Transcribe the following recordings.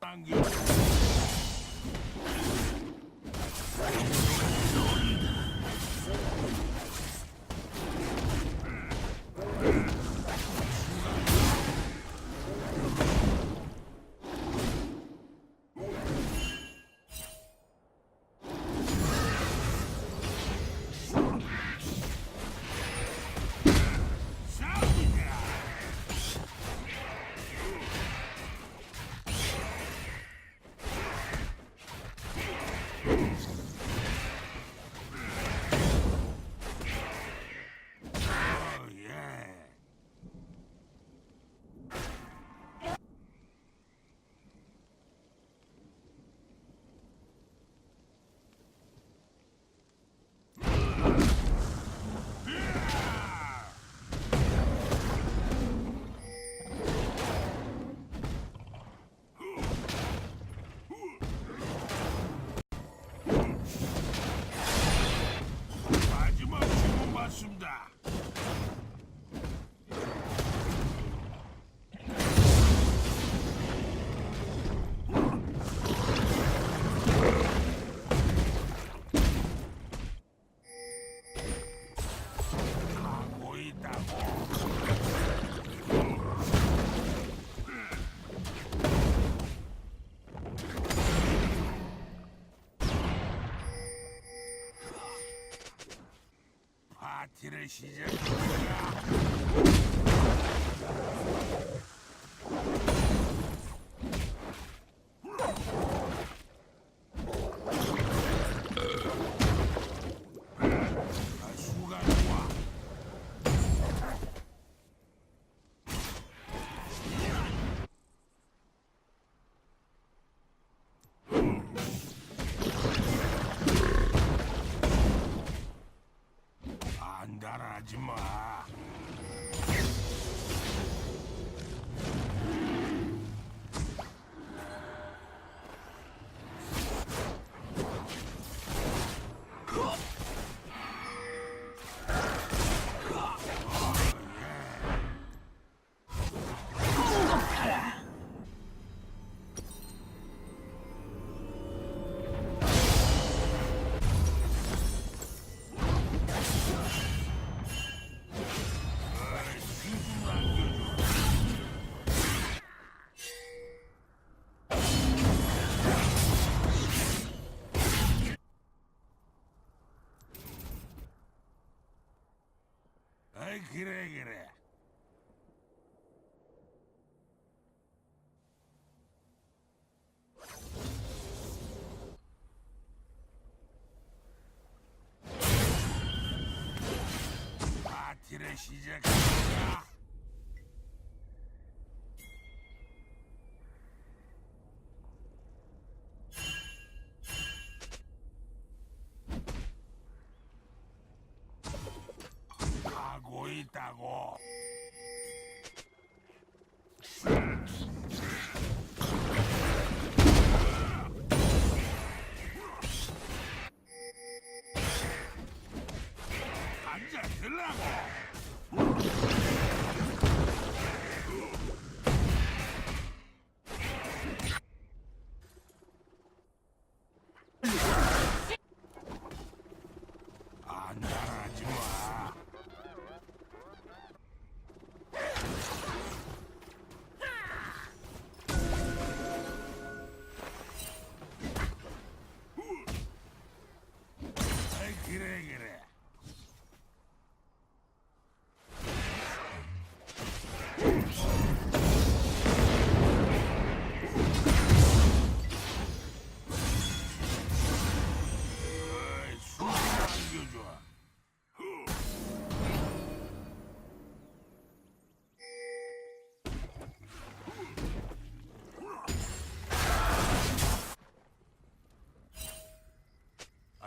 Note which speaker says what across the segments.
Speaker 1: 당겨 싸우 파 아이 그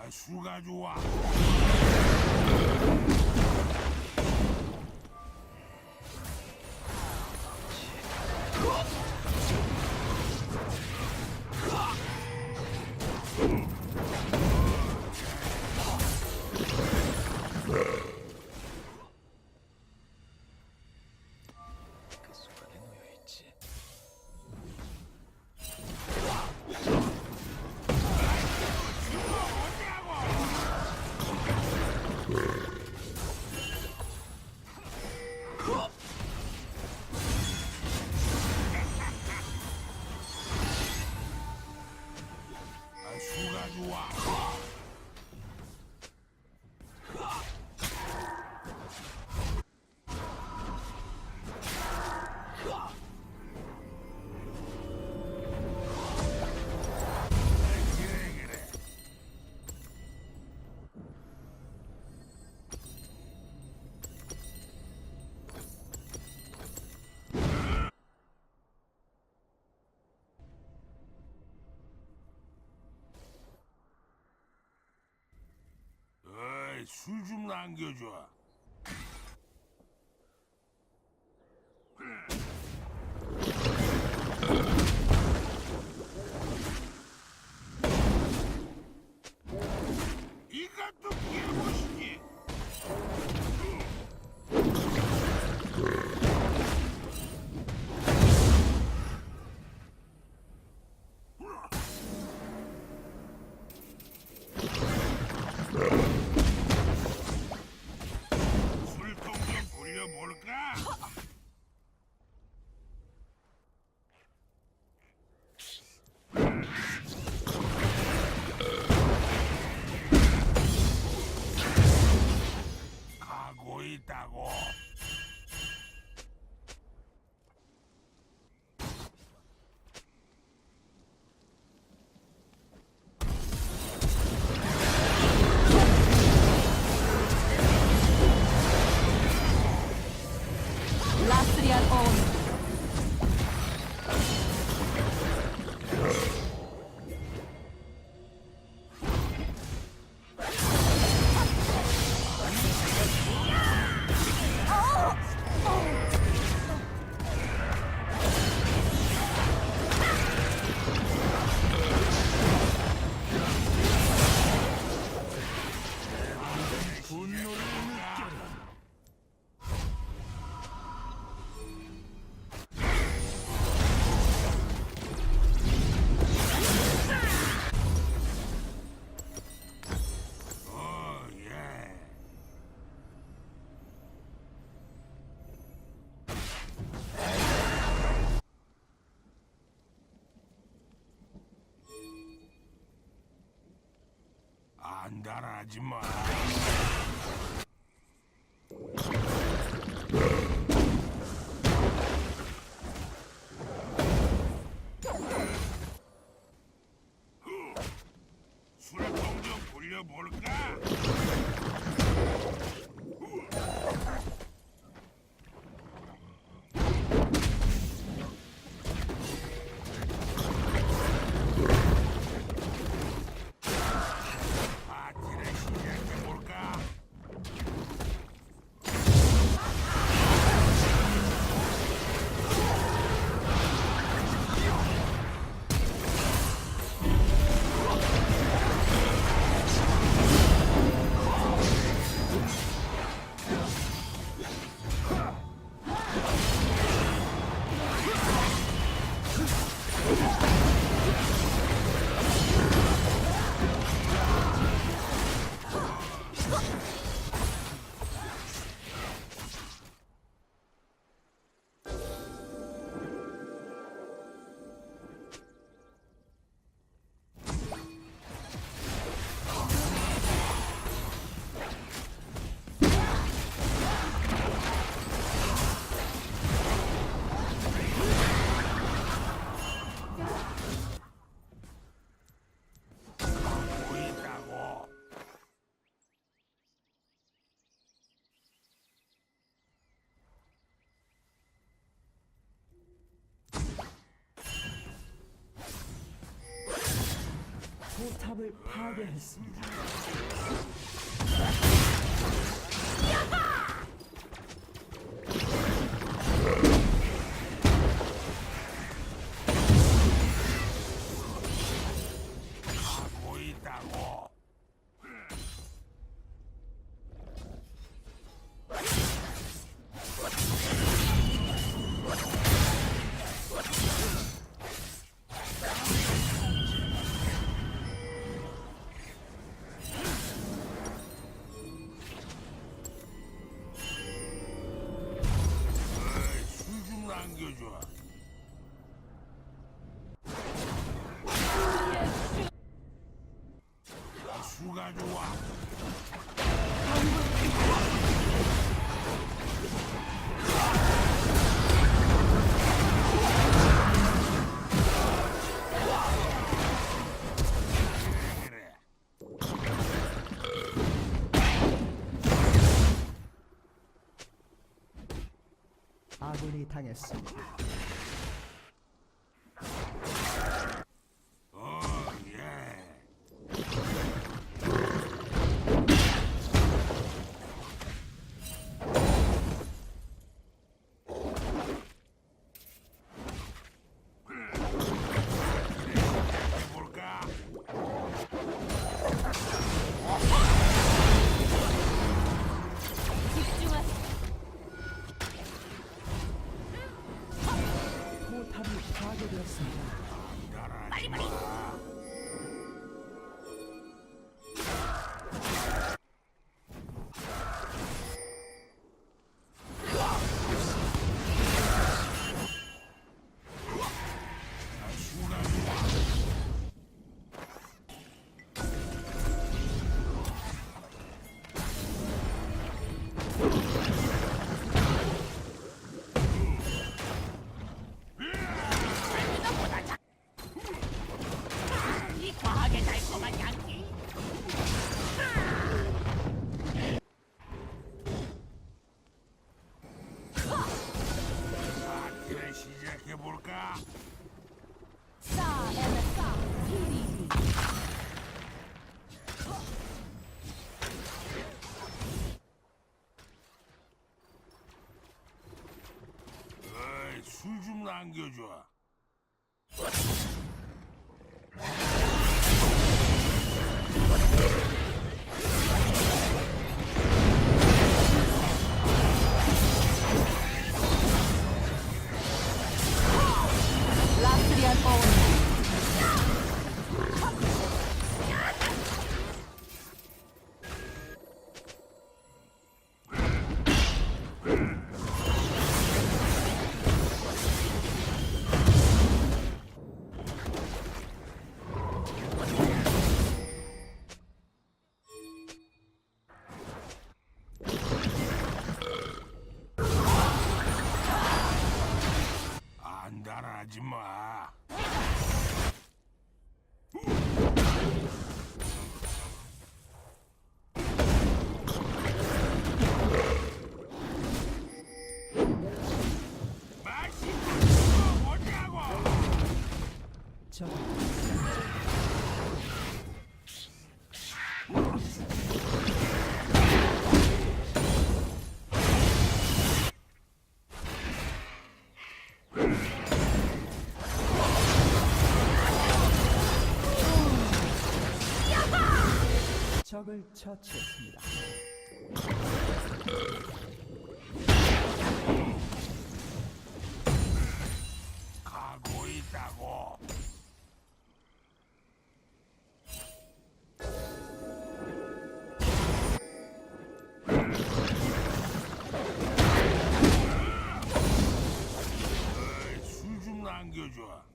Speaker 1: 아, 수가 좋아. 술 좀 남겨줘. 날아가지 마.
Speaker 2: 포탑을 파괴했습니다.
Speaker 1: nice. 좀 남겨줘. 괜찮아.
Speaker 2: 적을 처치했습니다.
Speaker 3: usual.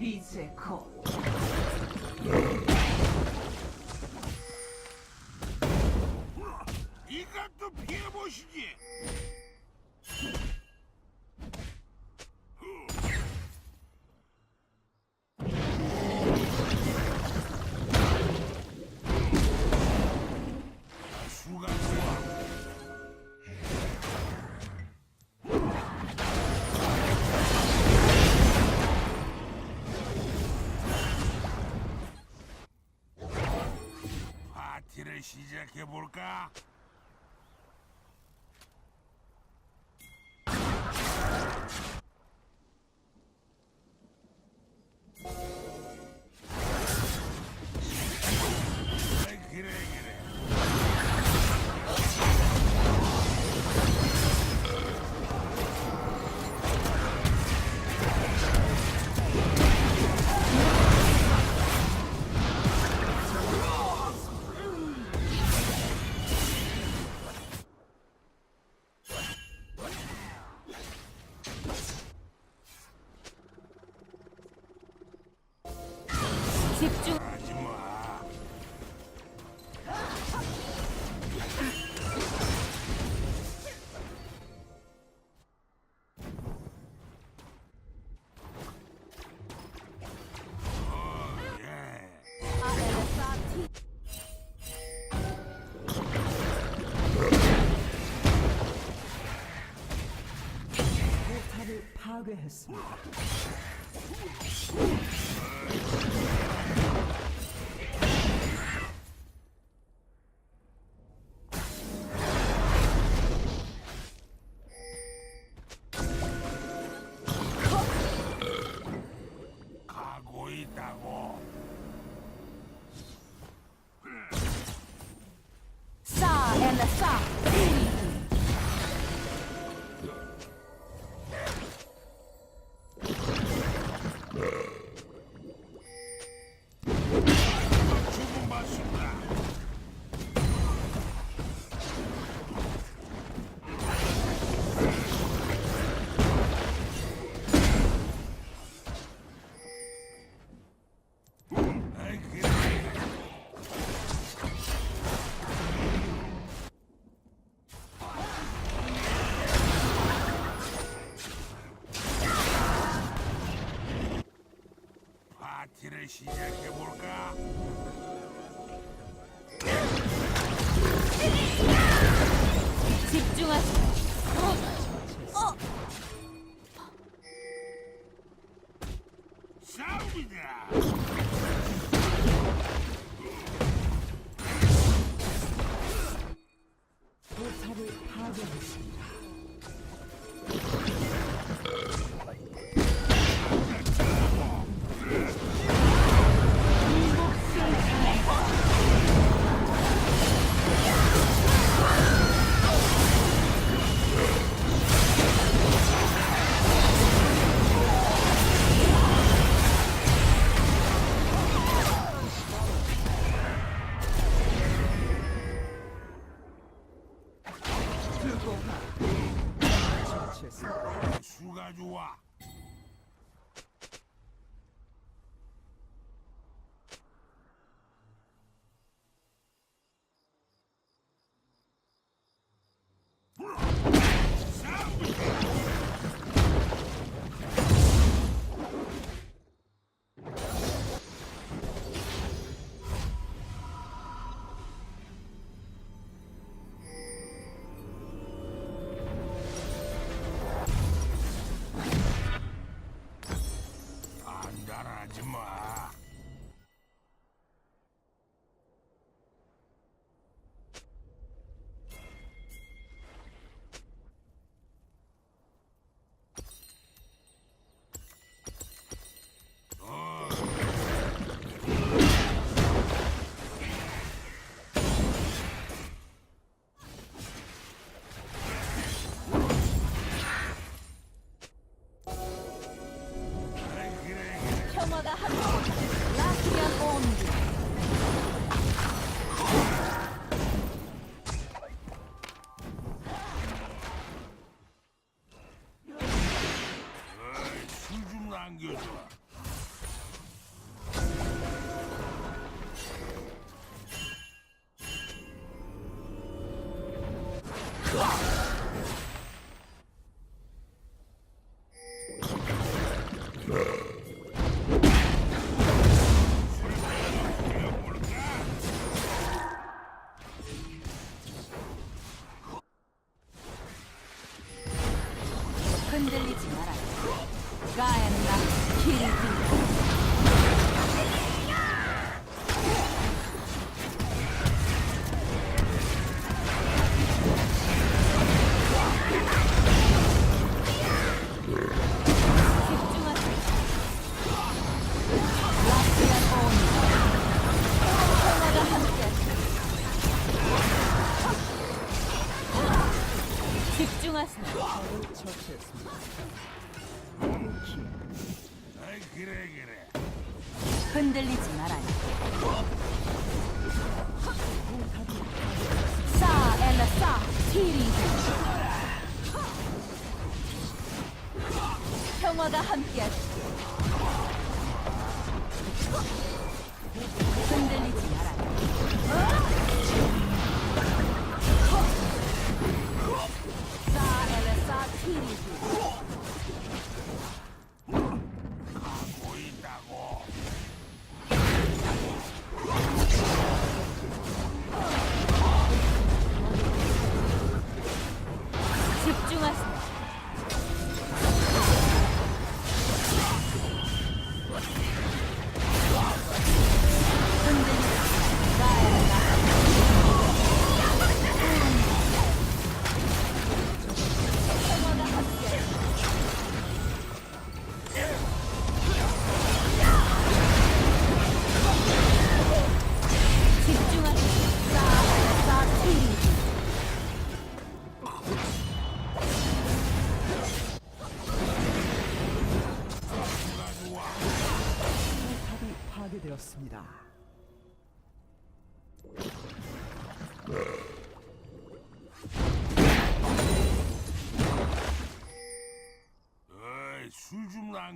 Speaker 3: 闭嘴口 que é burca?
Speaker 2: 집중.
Speaker 1: 파괴했습니다.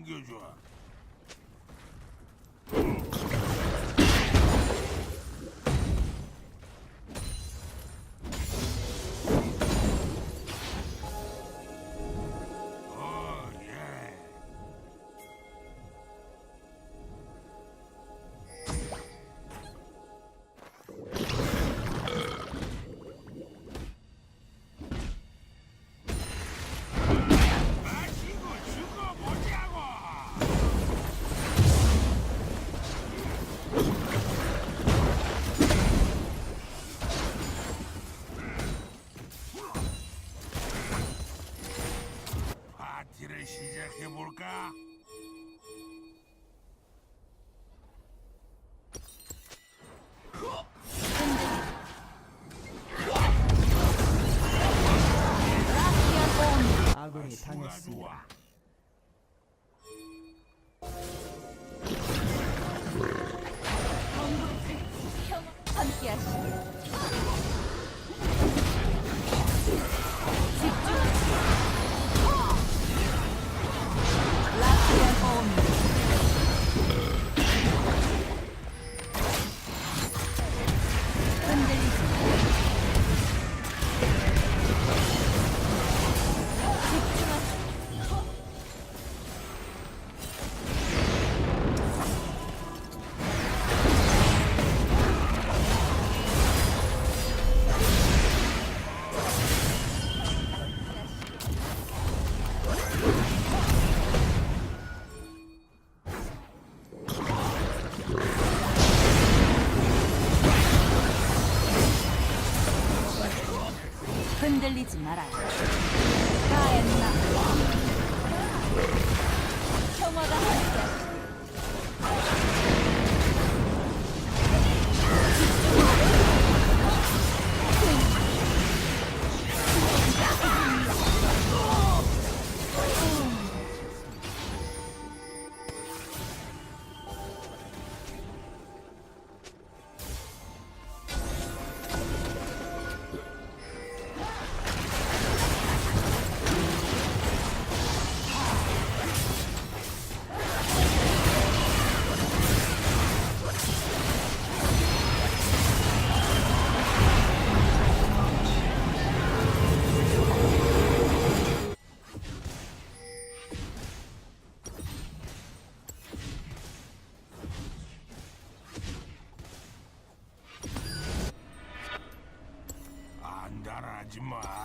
Speaker 3: gözü var. 진압이
Speaker 2: 당했습니다.
Speaker 3: 함께하시 흔들리지 말아요. 가엔나 평화가 할 때. 하